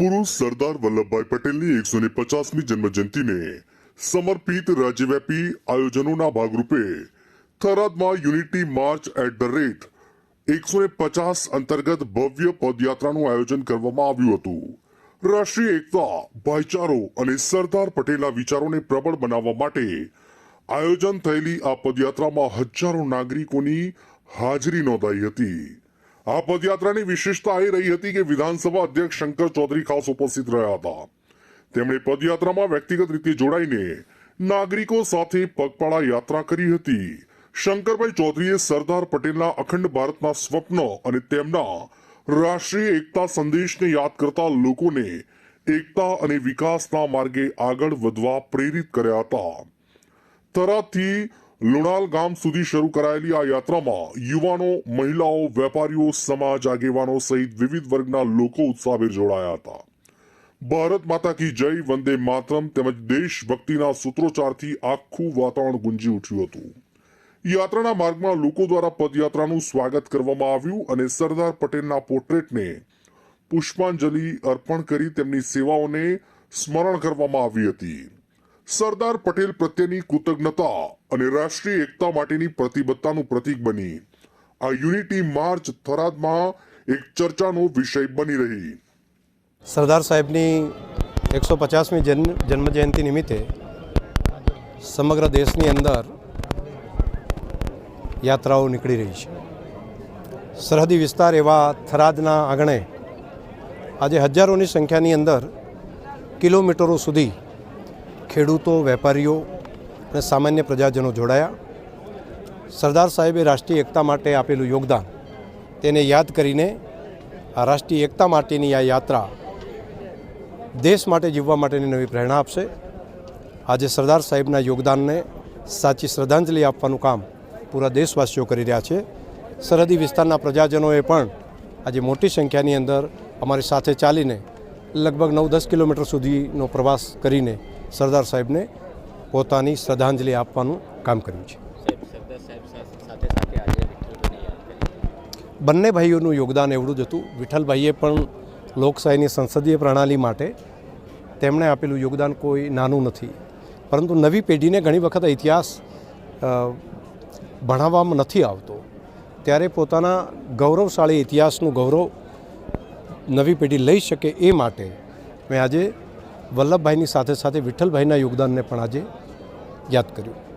સરદાર વલ્લભભાઈ પટેલની એકસો ને પચાસમી જન્મજયંતિને સમર્પિત રાજ્યવ્યાપી આયોજનોના ભાગરૂપે થરાદમાં unity march at the rate એકસો પચાસ અંતર્ગત ભવ્ય પદયાત્રાનું આયોજન કરવામાં આવ્યું હતું. રાષ્ટ્રીય એકતા, ભાઈચારો અને સરદાર પટેલના વિચારોને પ્રબળ બનાવવા માટે આયોજન થયેલી આ પદયાત્રામાં હજારો નાગરિકોની હાજરી નોંધાઈ હતી. આ પદયાત્રાની વિશેષતા એ રહી હતી કે વિધાનસભા અધ્યક્ષ શંકર ચૌધરી ખાસ ઉપસ્થિત રહ્યા હતા. તેમણે પદયાત્રામાં વ્યક્તિગત રીતે જોડાઈને નાગરિકો સાથે પગપાળા યાત્રા કરી હતી. શંકરભાઈ ચૌધરીએ સરદાર પટેલના અખંડ ભારતના સ્વપ્ન અને તેમના રાષ્ટ્રીય એકતા સંદેશને યાદ કરતા લોકોને એકતા અને વિકાસના માર્ગે આગળ વધવા પ્રેરિત કર્યા હતા. થરાદથી લુણાલ ગામ સુધી શરૂ કરાયેલી આ યાત્રામાં યુવાનો, મહિલાઓ, વેપારીઓ, સમાજ આગેવાનો સહિત વિવિધ વર્ગના લોકો ઉત્સાહભેર જોડાયા હતા. ભારત માતા કી જય, વંદે માતરમ તેમજ દેશભક્તિના સૂત્રોચ્ચારથી આખું વાતાવરણ ગુંજી ઉઠ્યું હતું. યાત્રાના માર્ગમાં લોકો દ્વારા પદયાત્રાનું સ્વાગત કરવામાં આવ્યું અને સરદાર પટેલના પોર્ટ્રેટને પુષ્પાંજલિ અર્પણ કરી તેમની સેવાઓને સ્મરણ કરવામાં આવી હતી. સરદાર પટેલ પ્રત્યેની કૃતજ્ઞતા અને રાષ્ટ્રીય એકતા માટેની પ્રતિબદ્ધતાનું પ્રતીક બની. આ યુનિટી માર્ચ થરાદમાં એક ચર્ચાનો વિષય બની રહી. સરદાર સાહેબની એકસો પચાસમી જન્મ, જન્મજયંતિ નિમિત્તે સમગ્ર દેશની અંદર યાત્રાઓ નીકળી રહી છે. સરહદી વિસ્તાર એવા થરાદના આંગણે આજે હજારોની સંખ્યાની અંદર કિલોમીટરો સુધી ખેડૂતો, વેપારીઓ અને સામાન્ય પ્રજાજનો જોડાયા. સરદાર સાહેબે રાષ્ટ્રીય એકતા માટે આપેલું યોગદાન તેને યાદ કરીને આ રાષ્ટ્રીય એકતા માટેની આ યાત્રા દેશ માટે જીવવા માટેની નવી પ્રેરણા આપશે. આજે સરદાર સાહેબના યોગદાનને સાચી શ્રદ્ધાંજલિ આપવાનું કામ પૂરા દેશવાસીઓ કરી રહ્યા છે. સરહદી વિસ્તારના પ્રજાજનોએ પણ આજે મોટી સંખ્યાની અંદર અમારી સાથે ચાલીને લગભગ નવ દસ કિલોમીટર સુધીનો પ્રવાસ કરીને સરદાર સાહેબને પોતાની શ્રદ્ધાંજલિ આપવાનું કામ કર્યું છે. બંને ભાઈઓનું યોગદાન એવડું જ હતું. વિઠ્ઠલભાઈએ પણ લોકશાહીની સંસદીય પ્રણાલી માટે તેમણે આપેલું યોગદાન કોઈ નાનું નથી. પરંતુ નવી પેઢીને ઘણી વખત ઇતિહાસ ભણાવવામાં નથી આવતો. ત્યારે પોતાના ગૌરવશાળી ઇતિહાસનું ગૌરવ નવી પેઢી લઈ શકે એ માટે મેં આજે વલ્લભભાઈની સાથે સાથે વિઠ્ઠલભાઈના યોગદાનને પણ આજે યાદ કર્યું.